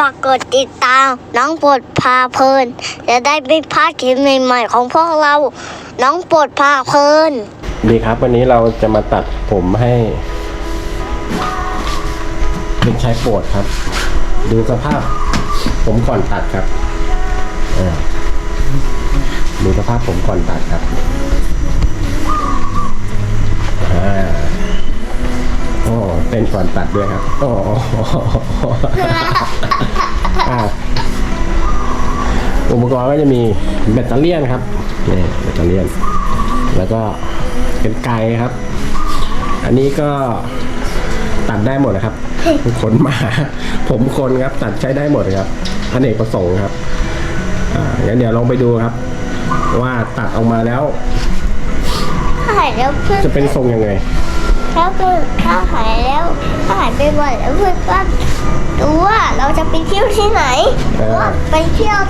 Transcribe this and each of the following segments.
ฝากกดติดตามน้องปวดพาเพลินจะได้ไม่พลาดคลิปใหม่ๆของพวกเรา น้องปวดพาเพลิน ดีครับ วันนี้เราจะมาตัดผมให้เด็กชายโปรดครับ ดูสภาพ ผมก่อนตัดครับดูสภาพผมก่อนตัดครับ นก่อนตัดด้วยครับโอ้อ่าอุปกรณ์ก็จะมีแบตเตอรี่ยนครับนี่แบตเตอรี่ยนแล้วก็เป็นไกลครับ อันนี้ก็ตัดได้หมดนะครับขนหมาผมคนครับ ตัดใช้ได้หมดครับอเนกประสงค์ครับอ่างั้นเดี๋ยวลองไปดูครับ ว่าตัดออกมาแล้วถ้าหายแล้วเพื่อนจะเป็นทรงยังไง ถ้าเพื่อนถ้าหายแล้วถ้าหายไปบ่อยแล้วเพื่อนก็ดูว่าเราจะไปเที่ยวที่ไหนเออว่าไปเที่ยว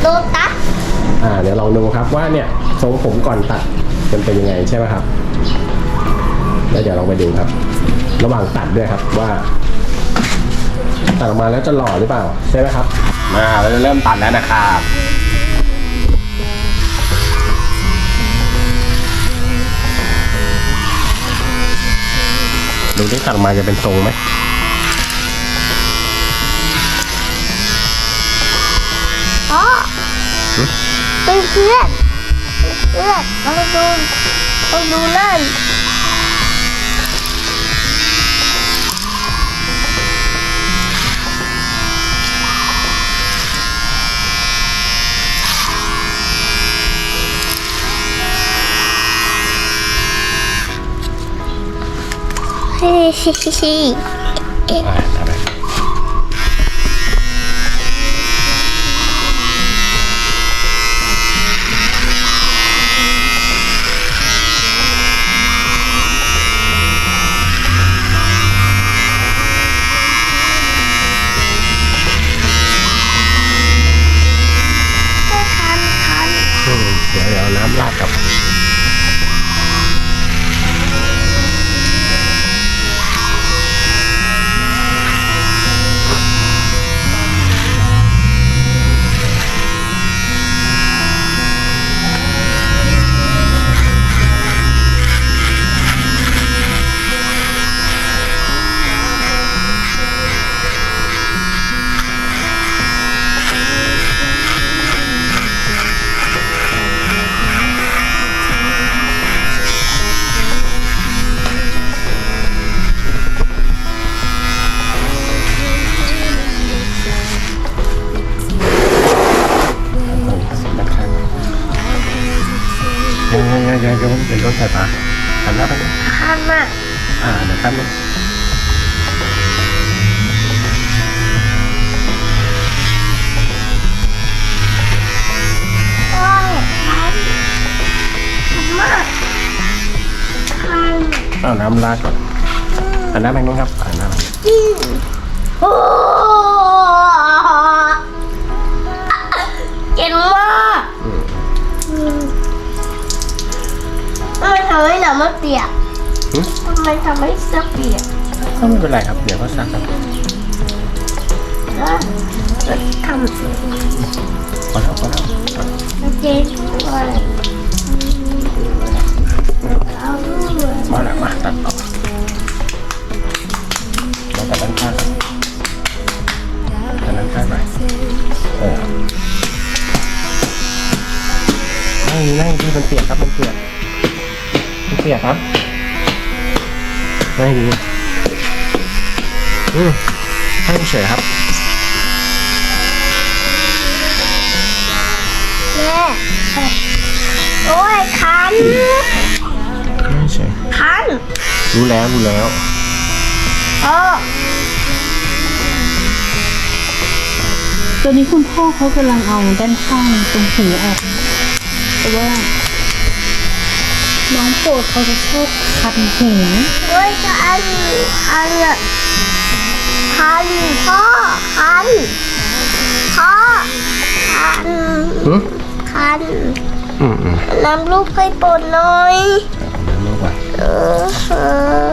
โลตัสอ่าเดี๋ยวลองดูครับว่าเนี่ยทรงผมก่อนตัดมันเป็นยังไงใช่ไหมครับ แล้วเดี๋ยวลองไปดูครับ ระหว่างตัดด้วยครับว่า ตัดออกมาแล้วจะหล่อหรือเปล่า ใช่ไหมครับ มาเราจะเริ่มตัดแล้วนะครับ ดูที่ตัดออกมาจะเป็นทรงไหมอ๋อเพื่อนเพื่อนเพื่อนมาดูมาดูนั่น เฮ้ฮิฮิฮิอ่าทำไมอืมเดี๋ยวเดี๋ยวเอาน้ำราดกับ ยังยังยังยังยังเป็นรถไฟฟ้าหันหน้าไปดิคันอะอ่าเดี๋ยวครับนึงโอ้ยคันคันมากคันเอาน้ำราดก่อนหันหน้าไปนู้นครับหันหน้าไป ไมทำให้เสื้อเปียกก็ไม่เป็นไรครับ เดี๋ยวก็ซักครับแล้วทำพอแล้วพอแล้วเจ๊ด้วยเอาด้วยพอแล้วมาตัดต่อมาตัดด้านข้างครับตัดด้านข้างหน่อยเออนั่งนี่นั่งที่มันเปียกครับมันเปียก นั่งดีอืมให้เฉยครับ แม่โอ้ยคันไม่เฉยคันรู้แล้วรู้แล้ว เออตอนนี้คุณพ่อเขากำลังเอาด้านข้างตรงหูออก แต่ว่า น้องโปรดเขาจะชอบคันหูโอ้ยคันคันอะคันพ่อคันพ่อคันอืมคันอืมอืมน้ำลูกให้ปนหน่อยน้ำมากกว่าเออเออ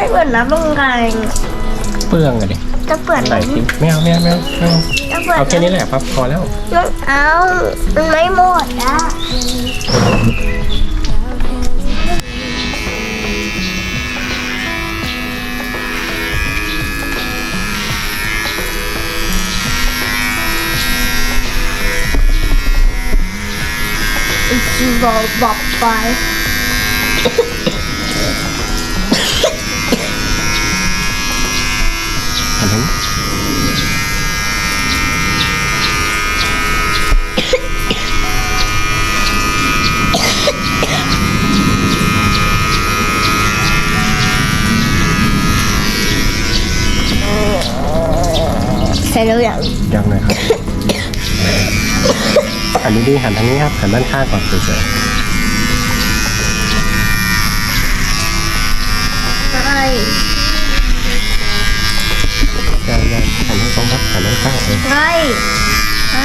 ไม่เปิดน้ำลงไงเปลืองอะดิจะเปิดไหนน้ำกินไม่เอาไม่เอาไม่เอาไม่เอาจะเปิดเอาแค่นี้แหละครับพอแล้วน้ำเอามันไม่หมดอะอีกทีบอกบอกไป สร็จแล้วยังยังเลยครับ อันนี้ดีหันทางนี้ครับหันด้านข้างก่อนเฉยใช่ๆยังยังหันให้ตรงครับหันด้านข้างเออใช่ใช่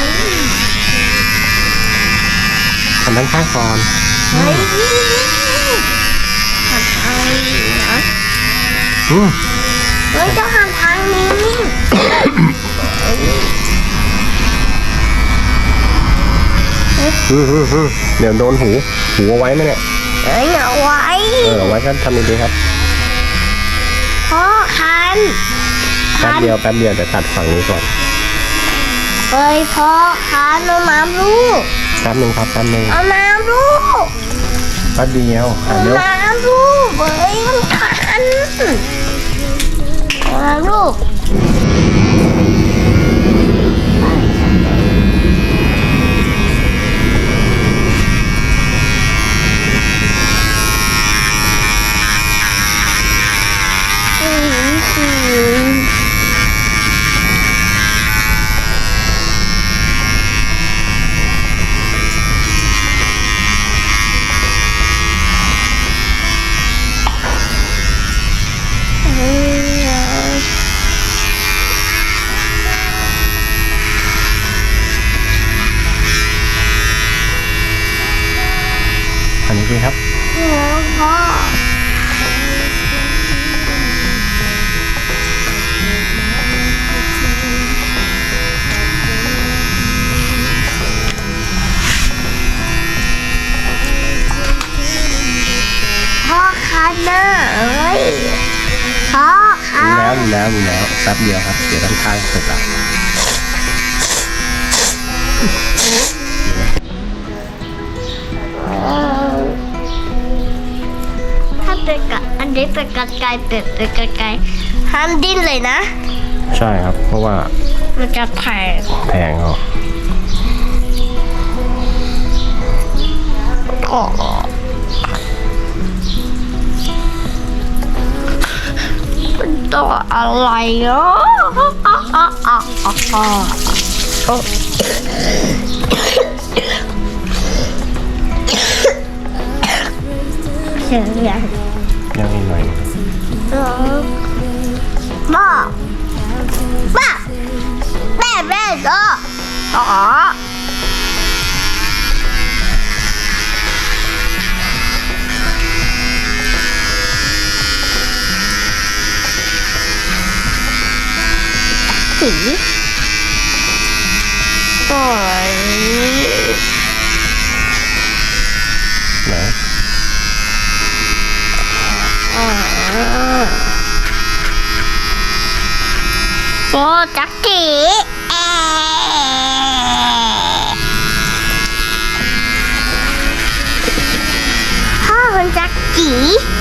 หันด้านข้างก่อนใช่หันทางนี้นะอืมไม่ต้องหันทางนี้ อืมอืมอืมเดี๋ยวโดนหูหูเอาไว้ไหมเนี่ยเอ้ยเอาไว้เออเอาไว้ก็ทำดีๆครับพ่อคันแป๊บเดียวแป๊บเดียวเดี๋ยวตัดฝั่งนี้ก่อนเอ้ยพ่อคันเอาน้ำลูกแป๊บหนึ่งครับแป๊บหนึ่งเอาน้ำลูกแป๊บเดียวอะเอาเดี๋ยวน้ำลูกเอ้ยมันคันเอาน้ำลูก แล้วมีแล้วมีแล้วแป๊บเดียวครับเดี๋ยวด้านข้างเสร็จแล้วถ้าเป็นกะอันนี้เป็นกระไกเป็ดเป็นกระไกห้ามดิ้นเลยนะ ใช่ครับ เพราะว่ามันจะแทงแพงเขาก็เตัวอะไรเนาะเสียงอย่างยังอีกหน่อยบ้าบ้าแม่แม่ก็อ๋อ สีสวยไหนโอ้จักจี้แอพ่าคุณจักจี้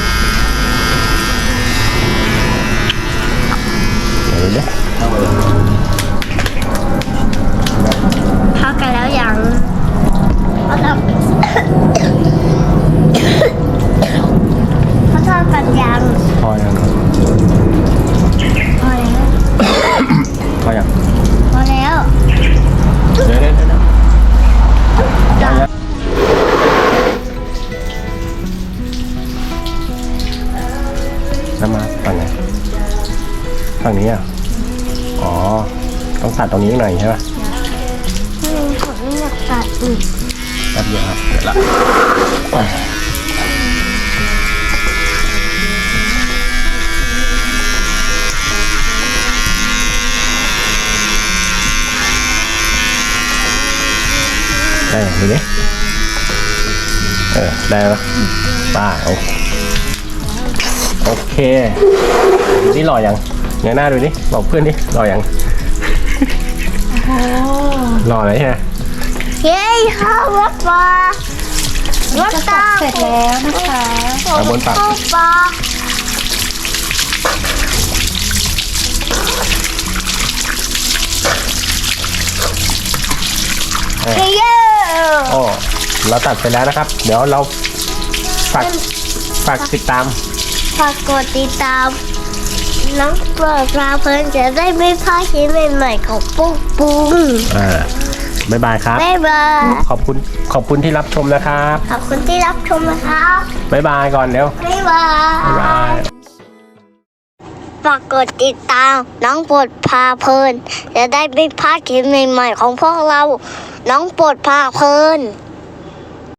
รงนี้หน่อยใช่ป่ะอืมผมไม่อยากตัดอีกแป๊บเดียวครับเดี๋ยวละได้ดูดิเออ ได้ปะป้าโอเคโอเค นี่หล่อยังเงยหน้าดูดิบอกเพื่อนดิหล่อยัง หล่อเลยใช่ไหมเย้ข้าวรถปลารถจะตาตัดเสร็จแล้วนะคะเอาบนปากข้าวปลาเออเย้โอ้เราตัดไปแล้วนะครับ เดี๋ยวเราฝากฝากติดตามฝากกดติดตาม น้องเปิดปลาเพลินจะได้ไม่พลาดคลิปใหม่ๆของปุ๊กปุ้งเออบ๊ายบายครับ บ๊ายบาย ขอบคุณ ขอบคุณที่รับชมนะครับ ขอบคุณที่รับชมนะครับบ๊ายบายก่อนเร็วบ๊ายบาบ๊ายบาย ย ฝากกดติดตาม น้องปลดพาเพลิน จะได้ไม่พลาดคลิปใหม่ๆของพวกเรา น้องปลดพาเพลิน